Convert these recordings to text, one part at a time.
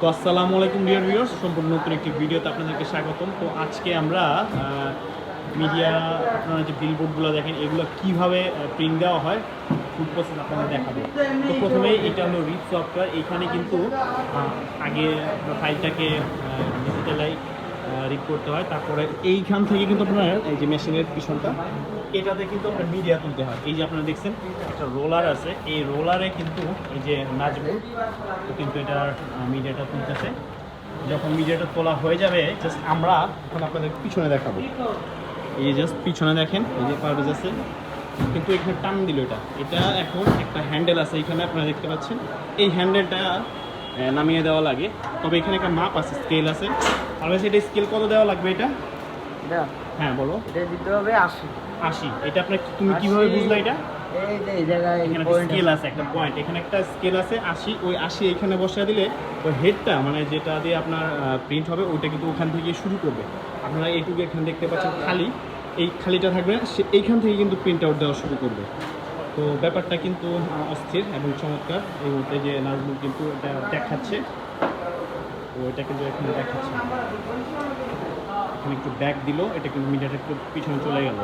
তো আসসালামু আলাইকুম ডিয়ার ভিউয়ার্স সম্পূর্ণ নতুন একটি ভিডিওতে আপনাদেরকে স্বাগতম। তো আজকে আমরা মিডিয়া আপনারা যে বিলবোর্ডগুলো দেখেন, এগুলো কীভাবে প্রিন্ট দেওয়া হয় ফুড প্রসেস আপনাদের দেখাবো। তো প্রথমে এটা হলো রিপ সফটওয়্যার এখানে কিন্তু আগে ফাইলটাকে ডিজিটালাইজ রিপ করতে হয়। তারপরে এইখান থেকে কিন্তু আপনার এই যে মেশিনের পিছনটা, এটাতে কিন্তু আপনার মিডিয়া তুলতে হয়। এই যে আপনারা দেখছেন, একটা রোলার আছে। এই রোলারে কিন্তু এই যে নাজবুল তো কিন্তু এটার মিডিয়াটা তুলতেছে। যখন মিডিয়াটা তোলা হয়ে যাবে জাস্ট আমরা এখন আপনাদের পিছনে দেখাবো। এই জাস্ট পিছনে দেখেন, এই যে পারভেজ আছে। কিন্তু এখানে টান দিল এটা। এটা এখন একটা হ্যান্ডেল আছে। এখানে আপনারা দেখতে পাচ্ছেন। এই হ্যান্ডেলটা নামিয়ে দেওয়া লাগে। তবে এখানে একটা মাপ আছে স্কেল আছে। আর এটা স্কেল কত দেওয়া লাগবে এটা? এটা? হ্যাঁ বলো। এটা দিতে হবে আশি। আশি। এটা আপনার তুমি কীভাবে বুঝলে এটা? এই যে এই জায়গায় এখানে একটা স্কেল আছে। একটা পয়েন্ট এখানে একটা স্কেল আছে আশি। ওই আশি এখানে বসিয়ে দিলে ওই হেডটা মানে যেটা দিয়ে আপনার প্রিন্ট হবে ওইটা কিন্তু ওখান থেকে শুরু করবে। আপনারা এইটুকু এখানে দেখতে পাচ্ছেন খালি। এই খালিটা থাকবে সে এইখান থেকে কিন্তু প্রিন্ট আউট দেওয়া শুরু করবে। তো ব্যাপারটা কিন্তু অস্থির এবং চমৎকার। এই মুহূর্তে যে নাজমুল কিন্তু এটা দেখাচ্ছে। তো এটা কিন্তু এখানে দেখাচ্ছে। এখানে একটু ব্যাক দিল, এটা কিন্তু মিডিয়াটা একটু পিছনে চলে গেল।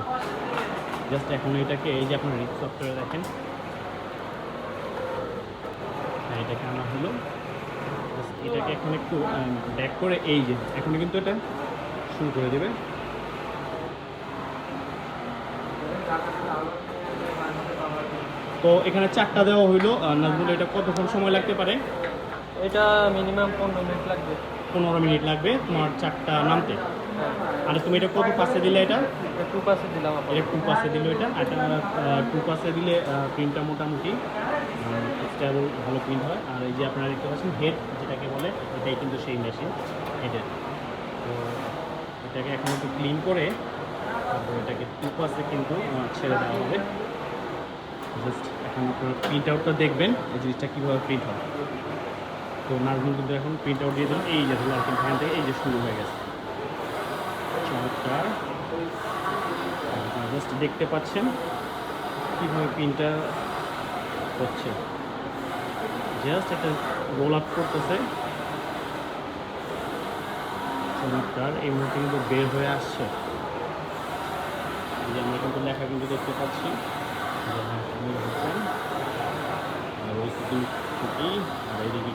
জাস্ট এখন এটাকে, এই যে আপনার রিক্স সফটওয়্যারে দেখেন। হ্যাঁ এটাকে আনা হলো। এটাকে এখন একটু ব্যাক করে, এই যে এখন কিন্তু এটা শুরু করে দেবে। তো এখানে চারটা দেওয়া হইল। নাজমুল এটা কতক্ষণ সময় লাগতে পারে? এটা মিনিমাম পনেরো মিনিট লাগবে। পনেরো মিনিট লাগবে তোমার চারটা নামতে। আর তুমি এটা কত পাশে দিলে এটা? টু পাসে দিলাম এটা টু পাসে দিল এটা। এটা টু পাসে দিলে প্রিন্টটা মোটামুটি স্টেবল ভালো প্রিন্ট হয়। আর এই যে আপনারা দেখতে পাচ্ছেন হেড যেটাকে বলে এটাই কিন্তু সেই মেশিন হেডের তো এটাকে এখন একটু ক্লিন করে তারপর এটাকে টু পাসে কিন্তু ছেড়ে দেওয়া হবে। জাস্ট এখন আপনারা প্রিন্ট আউটটা দেখবেন, এই জিনিসটা কীভাবে প্রিন্ট হয়। তো নাজমুল কিন্তু এখন প্রিন্ট আউট দিয়ে দিলাম এই যে আর এখান থেকে এই যে শুরু হয়ে গেছে। জাস্ট দেখতে পাচ্ছেন কীভাবে পিনটা হচ্ছে। জাস্ট একটা রোল আপ করতেছে। চমৎকার, এই মুহূর্তে কিন্তু বের হয়ে আসছে। আমরা কিন্তু লেখা কিন্তু দেখতে পাচ্ছি। আর ওই এইদিকে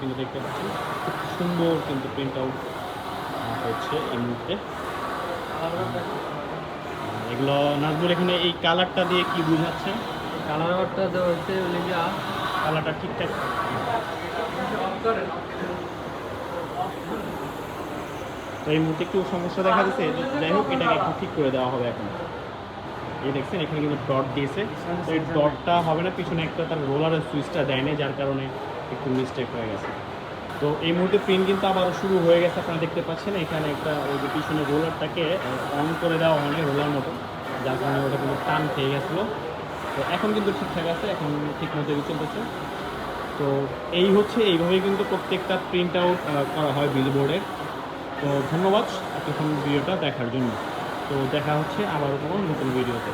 কিন্তু দেখতে পাচ্ছি খুব সুন্দর কিন্তু প্রিন্ট আউট হচ্ছে এই মুহূর্তে এগুলো নাজমুল এখানে এই কালারটা দিয়ে কি বুঝাচ্ছে কালার আবারটা দেওয়া হচ্ছে কালারটা ঠিকঠাক তো এই মুহূর্তে একটু সমস্যা দেখা দিচ্ছে, যাই হোক, এটাকে একটু ঠিক করে দেওয়া হবে এখন। এই দেখছেন, এখানে কিন্তু ডট দিয়েছে। এই ডটটা হবে না, পিছনে একটা তার রোলারের সুইচটা দেয়নি, যার কারণে একটু মিস্টেক হয়ে গেছে। তো এই মুহূর্তে প্রিন্ট কিন্তু আবারও শুরু হয়ে গেছে, আপনারা দেখতে পাচ্ছেন, এখানে একটা ওই যে পিছনে রোলারটাকে অন করে দেওয়া হয়নি রোলার মতো, যার কারণে ওটা কিন্তু টান খেয়ে গেছিল। তো এখন কিন্তু ঠিকঠাক আছে, এখন ঠিক মতো চলতেছে। তো এই হচ্ছে, এইভাবেই কিন্তু প্রত্যেকটা প্রিন্ট আউট করা হয় বিলবোর্ডের তো ধন্যবাদ, এতক্ষণ ভিডিওটা দেখার জন্য। তো দেখা হচ্ছে আবারও কোনো নতুন ভিডিওতে।